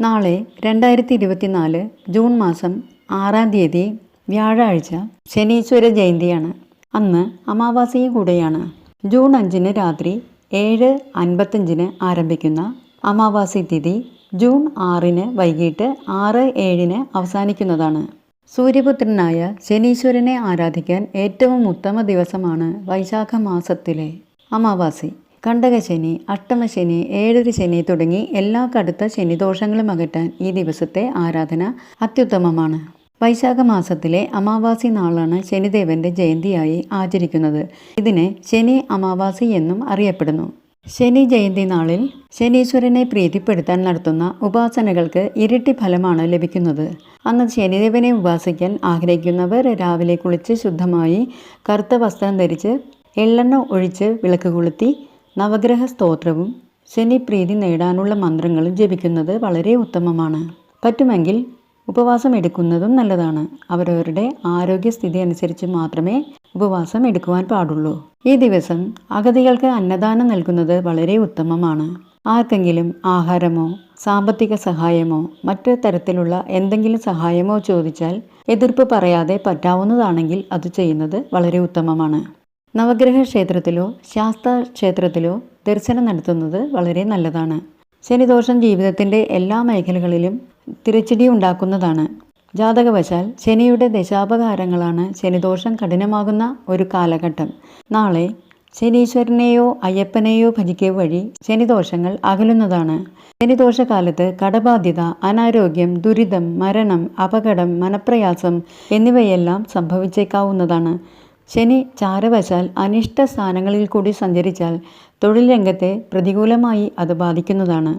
നാളെ രണ്ടായിരത്തി ഇരുപത്തിനാല് ജൂൺ മാസം ആറാം തീയതി വ്യാഴാഴ്ച ശനീശ്വര ജയന്തിയാണ്. അന്ന് അമാവാസിയും കൂടെയാണ്. ജൂൺ അഞ്ചിന് രാത്രി ഏഴ് അൻപത്തഞ്ചിന് ആരംഭിക്കുന്ന അമാവാസി തിഥി ജൂൺ ആറിന് വൈകിട്ട് ആറ് ഏഴിന് അവസാനിക്കുന്നതാണ്. സൂര്യപുത്രനായ ശനീശ്വരനെ ആരാധിക്കാൻ ഏറ്റവും ഉത്തമ ദിവസമാണ് വൈശാഖ മാസത്തിലെ അമാവാസി. കണ്ടകശനി അഷ്ടമശനി ഏഴര ശനി തുടങ്ങി എല്ലാ കടുത്ത ശനിദോഷങ്ങളും അകറ്റാൻ ഈ ദിവസത്തെ ആരാധന അത്യുത്തമമാണ്. വൈശാഖ മാസത്തിലെ അമാവാസി നാളാണ് ശനിദേവന്റെ ജയന്തിയായി ആചരിക്കുന്നത്. ഇതിനെ ശനി അമാവാസി എന്നും അറിയപ്പെടുന്നു. ശനി ജയന്തി നാളിൽ ശനീശ്വരനെ പ്രീതിപ്പെടുത്താൻ നടത്തുന്ന ഉപാസനകൾക്ക് ഇരട്ടി ഫലമാണ് ലഭിക്കുന്നത്. അന്ന് ശനിദേവനെ ഉപാസിക്കാൻ ആഗ്രഹിക്കുന്നവർ രാവിലെ കുളിച്ച് ശുദ്ധമായി കറുത്ത വസ്ത്രം ധരിച്ച് എള്ളെണ്ണ ഒഴിച്ച് വിളക്ക് കൊളുത്തി നവഗ്രഹ സ്തോത്രവും ശനിപ്രീതി നേടാനുള്ള മന്ത്രങ്ങളും ജപിക്കുന്നത് വളരെ ഉത്തമമാണ്. പറ്റുമെങ്കിൽ ഉപവാസം എടുക്കുന്നതും നല്ലതാണ്. അവരവരുടെ ആരോഗ്യസ്ഥിതി അനുസരിച്ച് മാത്രമേ ഉപവാസം എടുക്കുവാൻ പാടുള്ളൂ. ഈ ദിവസം അഗതികൾക്ക് അന്നദാനം നൽകുന്നത് വളരെ ഉത്തമമാണ്. ആർക്കെങ്കിലും ആഹാരമോ സാമ്പത്തിക സഹായമോ മറ്റു തരത്തിലുള്ള എന്തെങ്കിലും സഹായമോ ചോദിച്ചാൽ എതിർപ്പ് പറയാതെ പറ്റാവുന്നതാണെങ്കിൽ അത് ചെയ്യുന്നത് വളരെ ഉത്തമമാണ്. നവഗ്രഹ ക്ഷേത്രത്തിലോ ശാസ്ത്ര ക്ഷേത്രത്തിലോ ദർശനം നടത്തുന്നത് വളരെ നല്ലതാണ്. ശനിദോഷം ജീവിതത്തിന്റെ എല്ലാ മേഖലകളിലും തിരച്ചടി ഉണ്ടാക്കുന്നതാണ്. ജാതകവശാൽ ശനിയുടെ ദശാപകാരങ്ങളാണ് ശനിദോഷം കഠിനമാകുന്ന ഒരു കാലഘട്ടം. നാളെ ശനീശ്വരനെയോ അയ്യപ്പനെയോ ഭജിക്കുക വഴി ശനിദോഷങ്ങൾ അകലുന്നതാണ്. ശനിദോഷകാലത്ത് കടബാധ്യത അനാരോഗ്യം ദുരിതം മരണം അപകടം മനപ്രയാസം എന്നിവയെല്ലാം സംഭവിച്ചേക്കാവുന്നതാണ്. ശനി ചാരവശാൽ അനിഷ്ട സ്ഥാനങ്ങളിൽ കൂടി സഞ്ചരിച്ചാൽ തൊഴിൽ രംഗത്തെ പ്രതികൂലമായി അത് ബാധിക്കുന്നതാണ്.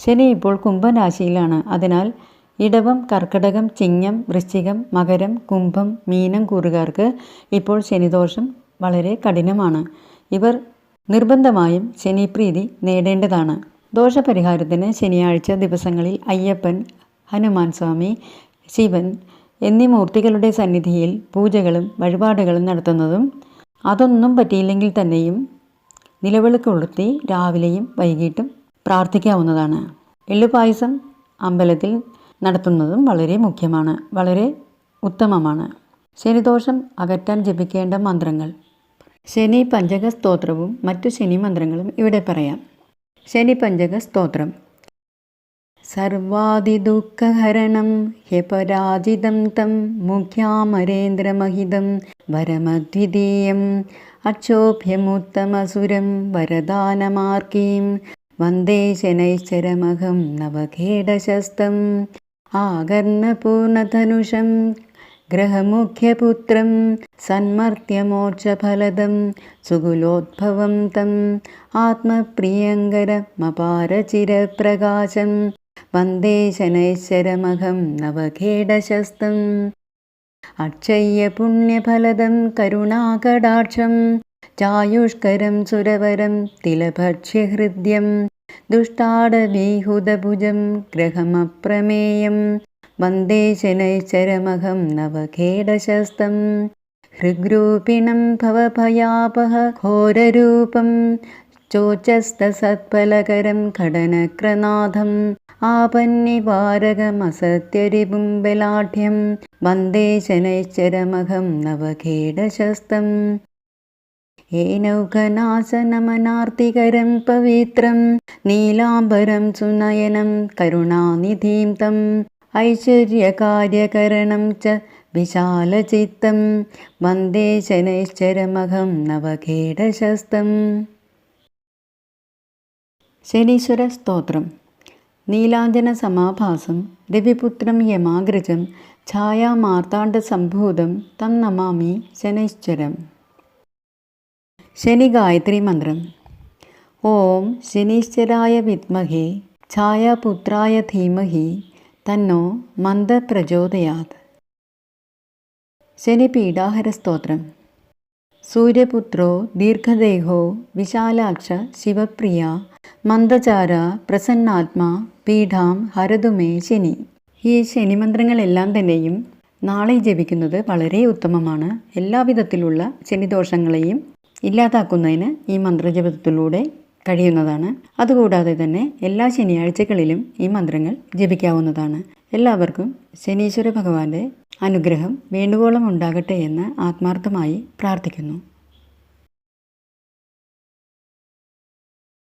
ശനി ഇപ്പോൾ കുംഭരാശിയിലാണ് അതിനാൽ ഇടവം കർക്കടകം ചിങ്ങം വൃശ്ചികം മകരം കുംഭം മീനം കൂറുകാർക്ക് ഇപ്പോൾ ശനിദോഷം വളരെ കഠിനമാണ്. ഇവർ നിർബന്ധമായും ശനിപ്രീതി നേടേണ്ടതാണ്. ദോഷപരിഹാരത്തിന് ശനിയാഴ്ച ദിവസങ്ങളിൽ അയ്യപ്പൻ ഹനുമാൻ സ്വാമി ശിവൻ എന്നീ മൂർത്തികളുടെ സന്നിധിയിൽ പൂജകളും വഴിപാടുകളും നടത്തുന്നതും അതൊന്നും പറ്റിയില്ലെങ്കിൽ തന്നെയും നിലവിളക്ക് കൊളുത്തി രാവിലെയും വൈകിട്ടും പ്രാർത്ഥിക്കാവുന്നതാണ്. എള്ളുപായസം അമ്പലത്തിൽ നടത്തുന്നതും വളരെ മുഖ്യമാണ് വളരെ ഉത്തമമാണ്. ശനിദോഷം അകറ്റാൻ ജപിക്കേണ്ട മന്ത്രങ്ങൾ. ശനി പഞ്ചക സ്തോത്രവും മറ്റു ശനി മന്ത്രങ്ങളും ഇവിടെ പറയാം. ശനി പഞ്ചക സ്തോത്രം സർവാദിദുഃഖഹരണം ഹ്യപരാജിതം തം മുഖ്യാമരേന്ദ്രമഹിതം വരമദ്വിതീയം അക്ഷോഭ്യമുത്തമസുരം വരദാനമാർഗീം വന്ദേ ശനൈശ്ചരമഹം നവഖേടശസ്തം ആകർണപൂർണധനുഷം ഗ്രഹമുഖ്യപുത്രം സന്മർത്യമോക്ഷഫലദം സുകുലോദ്ഭവം തം ആത്മപ്രിയങ്കരമപാരചിരപ്രകാശം വന്ദേ ശനൈശ്വരമഹം നവഖേടശസ്തം അക്ഷയ്യ പുണ്യഫലദം കരുണാകടാക്ഷം. ചായുഷ്കരം സുരവരം തിലഭക്ഷ്യഹൃദ്യം. ദുഷ്ടാടവീഹുതഭുജം ഗ്രഹമപ്രമേയം. വന്ദേ ശനൈശ്വരമഹം നവഖേടശസ്തം ഹൃഗ്രൂപിണം ഭവഭയാപഹ ഘോരരൂപം. ചോച്ചസ്തസത്ഫലകരം ഘടനക്രനാഥം. ആപന്നിവാരകമസത്യരിപും ബലാഢ്യം വന്ദേ ശനൈശ്ചരമഹം നവഖേടശസ്തം ഏനൗഘനാശനമനാർത്തികരം പവിത്രം നീലാംബരം സുനയനം കരുണാനിധീം തം ഐശ്വര്യകാര്യകരണം ച വിശാലചിത്തം വന്ദേ ശനൈശ്ചരമഹം നവഖേടശസ്തം ശനീശ്വര സ്തോത്രം. നീലാഞ്ജന സമാഭാസം രവിപുത്രം യമാഗ്രജം ഛായാമാർത്താണ്ഡസംഭൂതം തം നമാമി ശനൈശ്വരം ശനി ഗായത്രി മന്ത്രം. ഓം ശനീശ്വരായ വിദ്മഹേ ഛായാപുത്രായ ധീമഹി തന്നോ മന്ദ പ്രചോദയാത്. ശനി പീഡാഹര സ്തോത്രം. സൂര്യപുത്രോ ദീർഘദേഹോ വിശാലാക്ഷ ശിവപ്രിയ മന്ദചാര പ്രസന്നാത്മാ പീഠാം ഹരതുമേ ശനി. ഈ ശനിമന്ത്രങ്ങളെല്ലാം തന്നെയും നാളെ ജപിക്കുന്നത് വളരെ ഉത്തമമാണ്. എല്ലാവിധത്തിലുള്ള ശനിദോഷങ്ങളെയും ഇല്ലാതാക്കുന്നതിന് ഈ മന്ത്രജപത്തിലൂടെ കഴിയുന്നതാണ്. അതുകൂടാതെ തന്നെ എല്ലാ ശനിയാഴ്ചകളിലും ഈ മന്ത്രങ്ങൾ ജപിക്കാവുന്നതാണ്. എല്ലാവർക്കും ശനീശ്വര ഭഗവാന്റെ അനുഗ്രഹം വേണ്ടുവോളം ഉണ്ടാകട്ടെ എന്ന് ആത്മാർത്ഥമായി പ്രാർത്ഥിക്കുന്നു.